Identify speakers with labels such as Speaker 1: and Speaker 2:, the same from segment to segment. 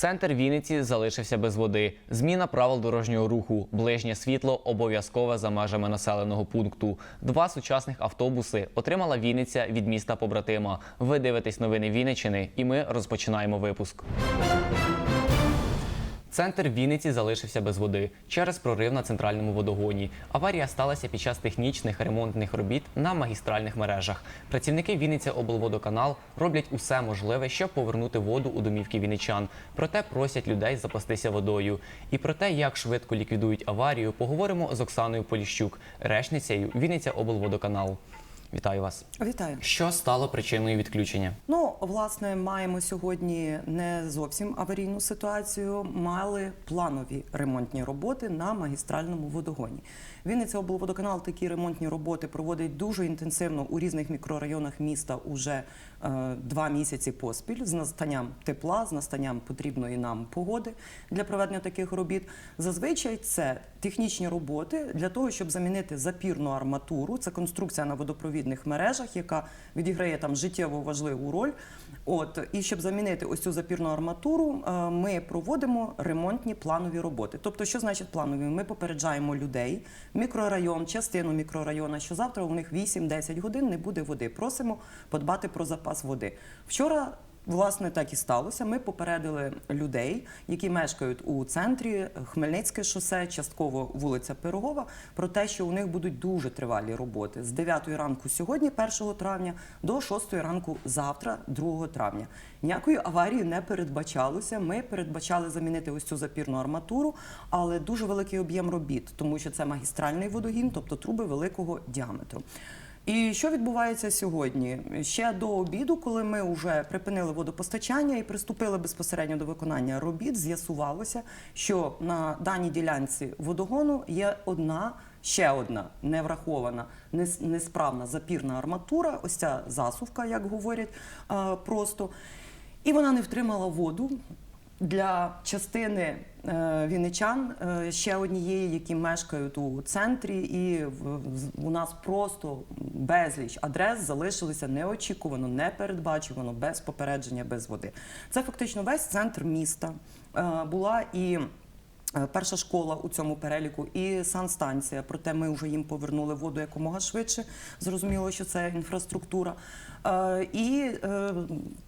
Speaker 1: Центр Вінниці залишився без води. Зміна правил дорожнього руху, ближнє світло обов'язкове за межами населеного пункту. Два сучасних автобуси отримала Вінниця від міста побратима. Ви дивитесь новини Вінниччини, і ми розпочинаємо випуск. Центр Вінниці залишився без води через прорив на центральному водогоні. Аварія сталася під час технічних ремонтних робіт на магістральних мережах. Працівники Вінниця облводоканал роблять усе можливе, щоб повернути воду у домівки вінничан. Проте просять людей запастися водою. І про те, як швидко ліквідують аварію, поговоримо з Оксаною Поліщук, речницею Вінниця облводоканал. Вітаю вас.
Speaker 2: Вітаю.
Speaker 1: Що стало причиною відключення?
Speaker 2: Ну, власне, маємо сьогодні не зовсім аварійну ситуацію. Мали планові ремонтні роботи на магістральному водогоні. Вінниця облводоканал такі ремонтні роботи проводить дуже інтенсивно у різних мікрорайонах міста уже е, два місяці поспіль з настанням тепла, з настанням потрібної нам погоди для проведення таких робіт. Зазвичай це технічні роботи для того, щоб замінити запірну арматуру. Це конструкція на водопровідних мережах, яка відіграє там життєво важливу роль. От і щоб замінити ось цю запірну арматуру, е, ми проводимо ремонтні планові роботи. Тобто, що значить планові? Ми попереджаємо людей, мікрорайон, частину мікрорайону, що завтра у них 8-10 годин не буде води. Просимо подбати про запас води. Вчора. Власне, так і сталося. Ми попередили людей, які мешкають у центрі Хмельницьке шосе, частково вулиця Пирогова, про те, що у них будуть дуже тривалі роботи з 9 ранку сьогодні, 1 травня, до 6 ранку завтра, 2 травня. Ніякої аварії не передбачалося. Ми передбачали замінити ось цю запірну арматуру, але дуже великий об'єм робіт, тому що це магістральний водогін, тобто труби великого діаметру. І що відбувається сьогодні? Ще до обіду, коли ми вже припинили водопостачання і приступили безпосередньо до виконання робіт, з'ясувалося, що на даній ділянці водогону є одна. Ще одна неврахована, несправна запірна арматура, ось ця засувка, як говорять просто. І вона не втримала воду для частини е, вінничан, е, ще однієї, які мешкають у центрі, і у нас просто безліч адрес залишилися неочікувано, непередбачувано, без попередження, без води. Це фактично весь центр міста. Е, Була і Перша школа у цьому переліку і санстанція. Проте ми вже їм повернули воду якомога швидше. Зрозуміло, що це інфраструктура. Е, І е,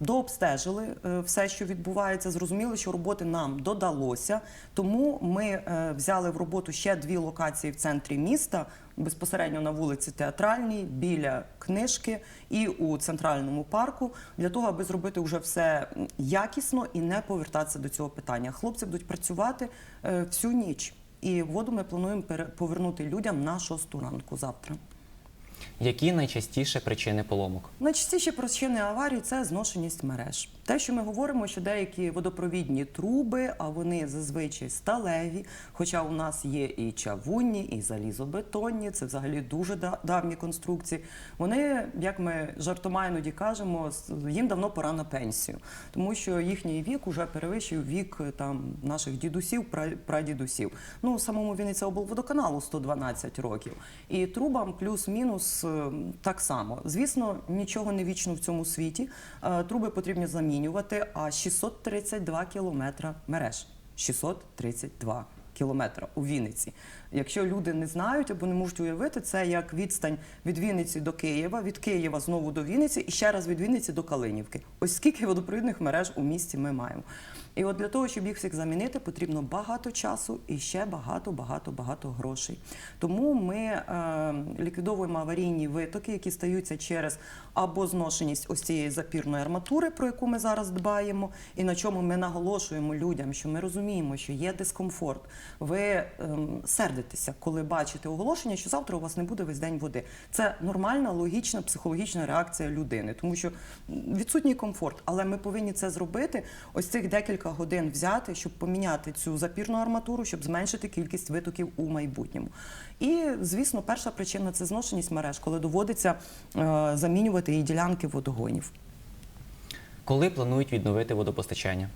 Speaker 2: дообстежили е, все, що відбувається. Зрозуміло, що роботи нам додалося. Тому ми е, взяли в роботу ще дві локації в центрі міста. Безпосередньо на вулиці Театральній, біля книжки і у центральному парку, для того, аби зробити вже все якісно і не повертатися до цього питання. Хлопці будуть працювати е, всю ніч, і воду ми плануємо повернути людям на шосту ранку завтра.
Speaker 1: Які найчастіше причини поломок?
Speaker 2: Найчастіші причини аварій це зношеність мереж. Те, що ми говоримо, що деякі водопровідні труби, а вони зазвичай сталеві, хоча у нас є і чавунні, і залізобетонні, це взагалі дуже давні конструкції. Вони, як ми жартома іноді кажемо, їм давно пора на пенсію, тому що їхній вік уже перевищив вік там наших дідусів, пра- прадідусів. Ну самому Вінниця облводоканалу 112 років, і трубам плюс-мінус е, так само. Звісно, нічого не вічно в цьому світі. Е, Труби потрібно замінювати. А 632 кілометра мереж. 632 кілометра у Вінниці. Якщо люди не знають або не можуть уявити, це як відстань від Вінниці до Києва, від Києва знову до Вінниці і ще раз від Вінниці до Калинівки. Ось скільки водопровідних мереж у місті ми маємо. І от для того, щоб їх всіх замінити, потрібно багато часу і ще багато, багато, багато грошей. Тому ми е, ліквідовуємо аварійні витоки, які стаються через або зношеність ось цієї запірної арматури, про яку ми зараз дбаємо, і на чому ми наголошуємо людям, що ми розуміємо, що є дискомфорт. Ви ем, сердитеся, коли бачите оголошення, що завтра у вас не буде весь день води. Це нормальна, логічна, психологічна реакція людини, тому що відсутній комфорт, але ми повинні це зробити. Ось цих декілька годин взяти, щоб поміняти цю запірну арматуру, щоб зменшити кількість витоків у майбутньому. І звісно, перша причина це зношеність мереж, коли доводиться е, замінювати і ділянки водогонів.
Speaker 1: Коли планують відновити водопостачання?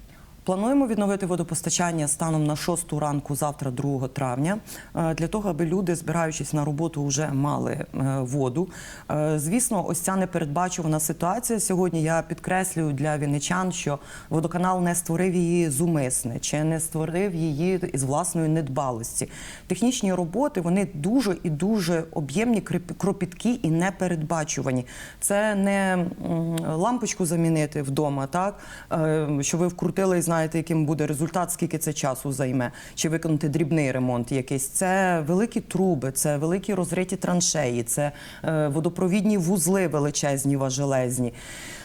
Speaker 2: Плануємо відновити водопостачання станом на 6 ранку завтра, 2 травня, е, для того, аби люди, збираючись на роботу, вже мали е, воду. Е, Звісно, ось ця непередбачувана ситуація. Сьогодні я підкреслюю для вінничан, що водоканал не створив її зумисне чи не створив її із власної недбалості. Технічні роботи вони дуже і дуже об'ємні, кропіткі і непередбачувані. Це не лампочку замінити вдома, так що ви вкрутили і знаєте, яким буде результат, скільки це часу займе, чи виконати дрібний ремонт якийсь. Це великі труби, це великі розриті траншеї, це е, водопровідні вузли величезні, важелезні.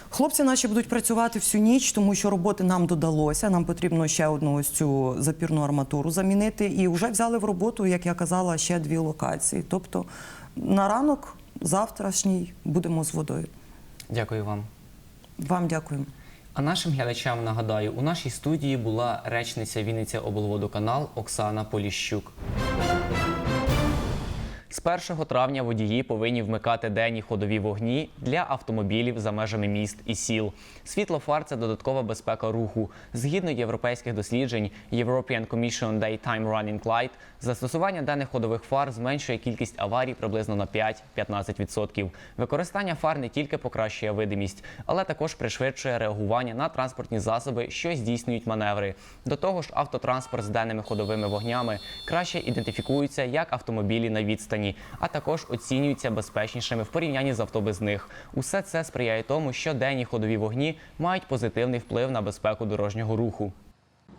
Speaker 2: Хлопці наші будуть працювати всю ніч, тому що роботи нам додалося. Нам потрібно ще одну ось цю запірну арматуру замінити. І вже взяли в роботу, як я казала, ще дві локації. Тобто на ранок завтрашній будемо з водою.
Speaker 1: Дякую вам.
Speaker 2: Вам дякую.
Speaker 1: А нашим глядачам нагадаю, у нашій студії була речниця Вінниця облводоканал Оксана Поліщук. З 1 травня водії повинні вмикати денні ходові вогні для автомобілів за межами міст і сіл. Світлофар це додаткова безпека руху. Згідно європейських досліджень European Commission Daytime Running Light, застосування денних ходових фар зменшує кількість аварій приблизно на 5-15%. Використання фар не тільки покращує видимість, але також пришвидшує реагування на транспортні засоби, що здійснюють маневри. До того ж, автотранспорт з денними ходовими вогнями краще ідентифікується як автомобілі на відстані, а також оцінюються безпечнішими в порівнянні з авто без них. Усе це сприяє тому, що денні ходові вогні мають позитивний вплив на безпеку дорожнього руху.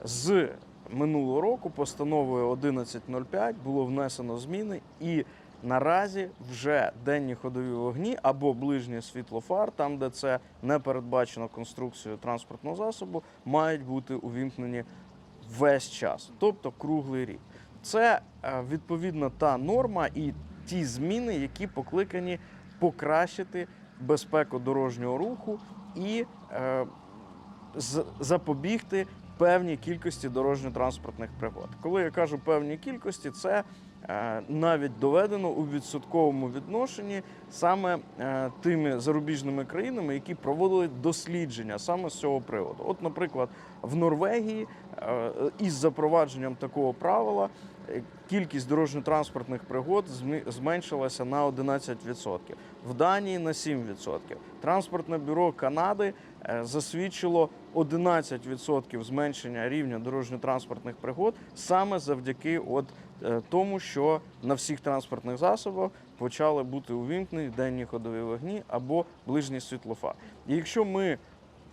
Speaker 3: З минулого року постановою 11.05 було внесено зміни, і наразі вже денні ходові вогні або ближнє світлофар, там де це не передбачено конструкцією транспортного засобу, мають бути увімкнені весь час, тобто круглий рік. Це е, відповідно та норма і ті зміни, які покликані покращити безпеку дорожнього руху і е, запобігти певній кількості дорожньо-транспортних пригод. Коли я кажу певній кількості, це навіть доведено у відсотковому відношенні саме е, тими зарубіжними країнами, які проводили дослідження саме з цього приводу. От, наприклад, в Норвегії е, із запровадженням такого правила е, кількість дорожньо-транспортних пригод зменшилася на 11%, в Данії на 7%. Транспортне бюро Канади е, засвідчило 11% зменшення рівня дорожньо-транспортних пригод саме завдяки от е, тому, що на всіх транспортних засобах почали бути увімкнені денні ходові вогні або ближні світлофар. І якщо ми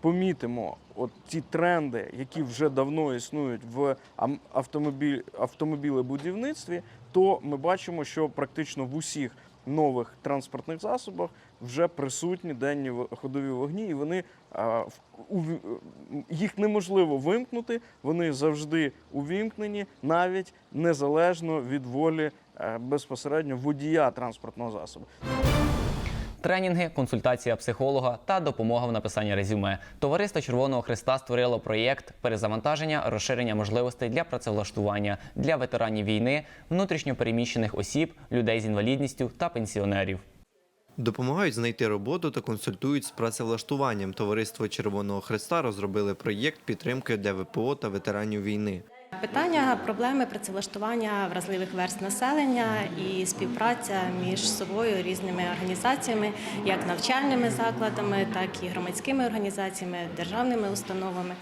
Speaker 3: помітимо от ті тренди, які вже давно існують в автомобіль, автомобілебудівництві, то ми бачимо, що практично в усіх нових транспортних засобах вже присутні денні ходові вогні, і вони в- їх неможливо вимкнути. Вони завжди увімкнені, навіть незалежно від волі е, безпосередньо водія транспортного засобу.
Speaker 1: Тренінги, консультація психолога та допомога в написанні резюме. Товариство Червоного Христа створило проєкт перезавантаження, розширення можливостей для працевлаштування для ветеранів війни, внутрішньо переміщених осіб, людей з інвалідністю та пенсіонерів.
Speaker 4: Допомагають знайти роботу та консультують з працевлаштуванням. Товариство Червоного Христа розробили проєкт підтримки для ВПО та ветеранів війни.
Speaker 5: Питання проблеми працевлаштування вразливих верст населення і співпраця між собою різними організаціями, як навчальними закладами, так і громадськими організаціями, державними установами,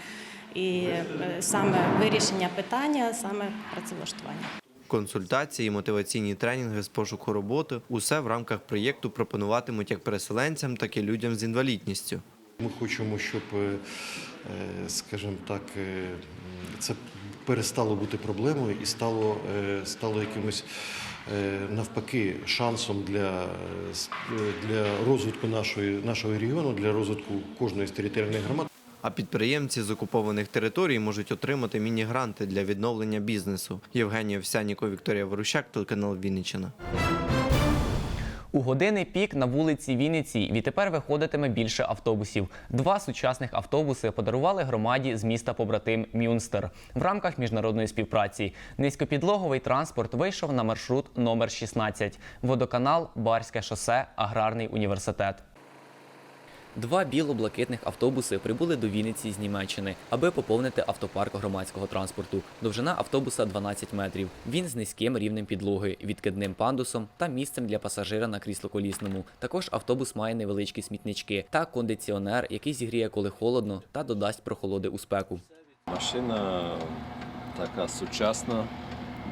Speaker 5: і е, саме вирішення питання, саме працевлаштування.
Speaker 4: Консультації, мотиваційні тренінги з пошуку роботи усе в рамках проєкту пропонуватимуть як переселенцям, так і людям з інвалідністю.
Speaker 6: Ми хочемо, щоб, е, е, скажімо так, це перестало бути проблемою і стало, е, стало якимось е, навпаки шансом для, е, для розвитку нашої, нашого регіону, для розвитку кожної з територіальних громад.
Speaker 4: А підприємці з окупованих територій можуть отримати міні-гранти для відновлення бізнесу. Євгенія Овсяніко, Вікторія Ворущак, телеканал Вінниччина.
Speaker 1: У години пік на вулиці Вінниці відтепер виходитиме більше автобусів. Два сучасних автобуси подарували громаді з міста побратим Мюнстер в рамках міжнародної співпраці. Низькопідлоговий транспорт вийшов на маршрут номер 16 водоканал, Барське шосе, аграрний університет. Два біло-блакитних автобуси прибули до Вінниці з Німеччини, аби поповнити автопарк громадського транспорту. Довжина автобуса 12 метрів. Він з низьким рівнем підлоги, відкидним пандусом та місцем для пасажира на крісло-колісному. Також автобус має невеличкі смітнички та кондиціонер, який зігріє, коли холодно, та додасть прохолоди у спеку.
Speaker 7: Машина така сучасна,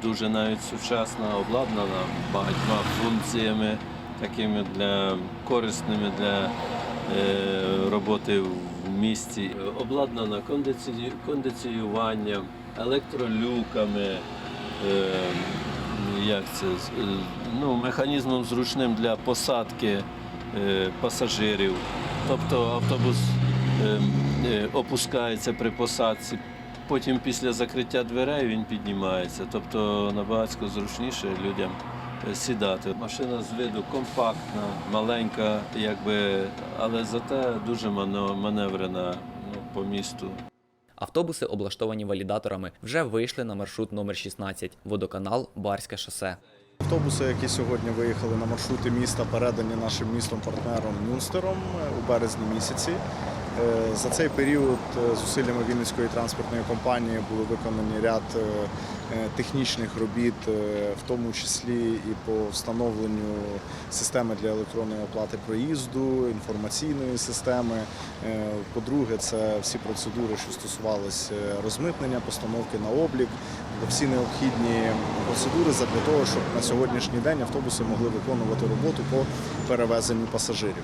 Speaker 7: дуже навіть сучасна, обладнана багатьма функціями, такими для корисними для роботи в місті. Обладнана кондиціюванням, електролюками, е, як це, е, ну, механізмом зручним для посадки е, пасажирів. Тобто автобус е, е, опускається при посадці, потім після закриття дверей він піднімається. Тобто набагато зручніше людям е, сідати. Машина з виду компактна, маленька, якби, але зате дуже маневрена ну, по місту.
Speaker 1: Автобуси, облаштовані валідаторами, вже вийшли на маршрут номер 16 водоканал Барське шосе.
Speaker 8: Автобуси, які сьогодні виїхали на маршрути міста, передані нашим містом-партнером Мюнстером у березні місяці. Е, За цей період е, зусиллями Вінницької транспортної компанії були виконані ряд е, технічних робіт, в тому числі і по встановленню системи для електронної оплати проїзду, інформаційної системи. По-друге, це всі процедури, що стосувалися розмитнення, постановки на облік, всі необхідні процедури для того, щоб на сьогоднішній день автобуси могли виконувати роботу по перевезенню пасажирів.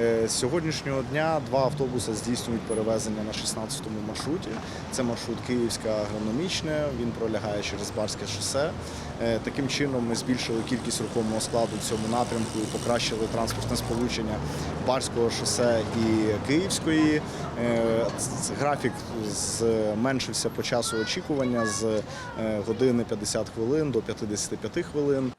Speaker 8: Е, З сьогоднішнього дня два автобуси здійснюють перевезення на 16-му маршруті. Це маршрут Київське агрономічне, він пролягає через Барське шосе. Е, Таким чином ми збільшили кількість рухомого складу в цьому напрямку і покращили транспортне сполучення Барського шосе і Київської. Е, Графік зменшився по часу очікування з години 50 хвилин до 55 хвилин.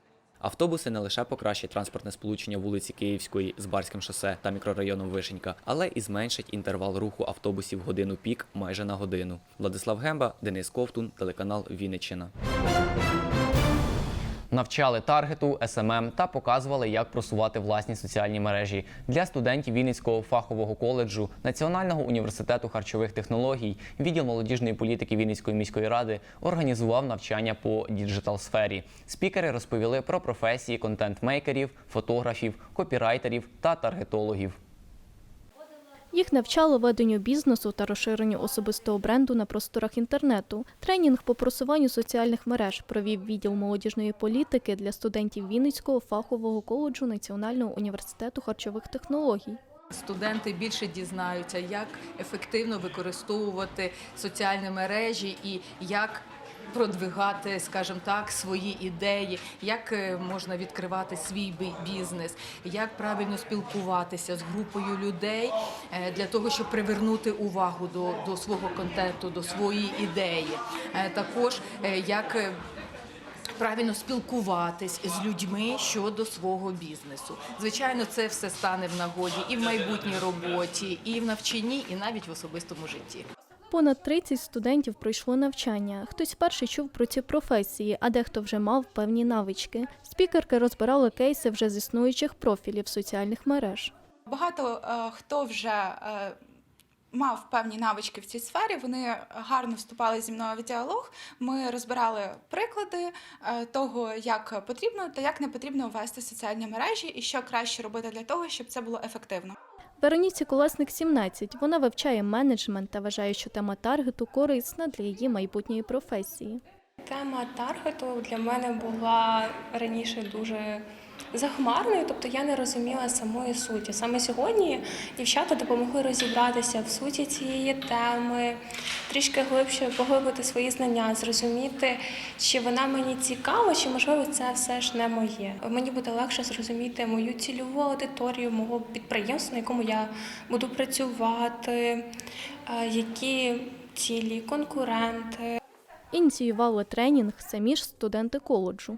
Speaker 1: Автобуси не лише покращать транспортне сполучення вулиці Київської з Барським шосе та мікрорайоном Вишенька, але і зменшать інтервал руху автобусів годину пік майже на годину. Владислав Гемба, Денис Ковтун, телеканал Вінниччина. Навчали таргету, СММ та показували, як просувати власні соціальні мережі для студентів Вінницького фахового коледжу Національного університету харчових технологій. Відділ молодіжної політики Вінницької міської ради організував навчання по діджитал сфері. Спікери розповіли про професії контент-мейкерів, фотографів, копірайтерів та таргетологів.
Speaker 9: Їх навчали веденню бізнесу та розширенню особистого бренду на просторах інтернету. Тренінг по просуванню соціальних мереж провів відділ молодіжної політики для студентів Вінницького фахового коледжу Національного університету харчових технологій.
Speaker 10: Студенти більше дізнаються, як ефективно використовувати соціальні мережі і як продвигати, скажімо так, свої ідеї, як е, можна відкривати свій бі- бізнес, як правильно спілкуватися з групою людей е, для того, щоб привернути увагу до, до свого контенту, до своєї ідеї. Е, Також як правильно спілкуватись з людьми щодо свого бізнесу. Звичайно, це все стане в нагоді і в майбутній роботі, і в навчанні, і навіть в особистому житті.
Speaker 9: Понад 30 студентів пройшло навчання. Хтось вперше чув про ці професії, а дехто вже мав певні навички. Спікерки розбирали кейси вже з існуючих профілів соціальних мереж.
Speaker 11: Багато е, хто вже е, мав певні навички в цій сфері. Вони гарно вступали зі мною в діалог. Ми розбирали приклади е, того, як потрібно та як не потрібно ввести соціальні мережі, і що краще робити для того, щоб це було ефективно.
Speaker 9: Вероніці Колесник 17. Вона вивчає менеджмент та вважає, що тема таргету корисна для її майбутньої професії.
Speaker 12: Тема таргету для мене була раніше дуже захмарною, тобто я не розуміла самої суті. Саме сьогодні дівчата допомогли розібратися в суті цієї теми, трішки глибше поглибити свої знання, зрозуміти, чи вона мені цікава, чи можливо це все ж не моє. Мені буде легше зрозуміти мою цільову аудиторію, мого підприємства, на якому я буду працювати, е, які цілі, конкуренти.
Speaker 9: Ініціювали тренінг самі ж студенти коледжу.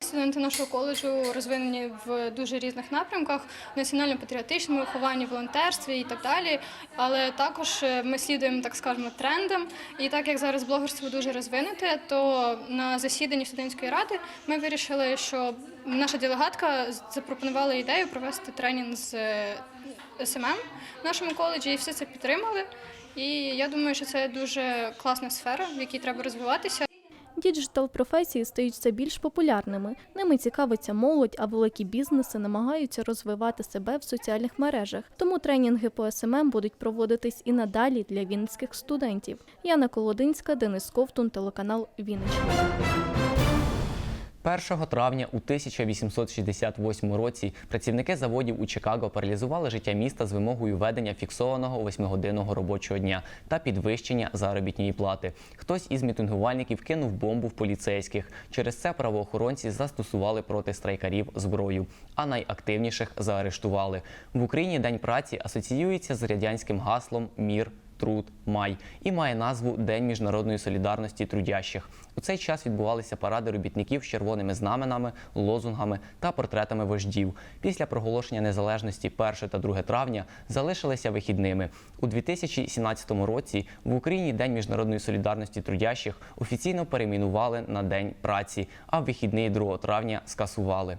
Speaker 13: Студенти нашого коледжу розвинені в дуже різних напрямках: національно-патріотичному вихованні, волонтерстві і так далі. Але також е, ми слідуємо, так скажемо, трендам. І так як зараз блогерство дуже розвинуте, то на засіданні студентської ради ми вирішили, що наша делегатка запропонувала ідею провести тренінг з е, СММ в нашому коледжі і все це підтримали. І я думаю, що це дуже класна сфера, в якій треба розвиватися.
Speaker 9: Діджитал професії стають все більш популярними. Ними цікавиться молодь, а великі бізнеси намагаються розвивати себе в соціальних мережах. Тому тренінги по СММ будуть проводитись і надалі для вінницьких студентів. Яна Колодинська, Денис Ковтун, телеканал Вінниччина.
Speaker 1: 1 травня у 1868 році працівники заводів у Чикаго паралізували життя міста з вимогою введення фіксованого восьмигодинного робочого дня та підвищення заробітної плати. Хтось із мітингувальників кинув бомбу в поліцейських. Через це правоохоронці застосували проти страйкарів зброю, а найактивніших заарештували. В Україні День праці асоціюється з радянським гаслом Мір. Труд май і має назву День міжнародної солідарності трудящих. У цей час відбувалися паради робітників з червоними знаменами, лозунгами та портретами вождів. Після проголошення незалежності 1 та 2 травня залишилися вихідними. У 2017 році в Україні День міжнародної солідарності трудящих офіційно перейменували на День праці, а вихідний 2 травня скасували.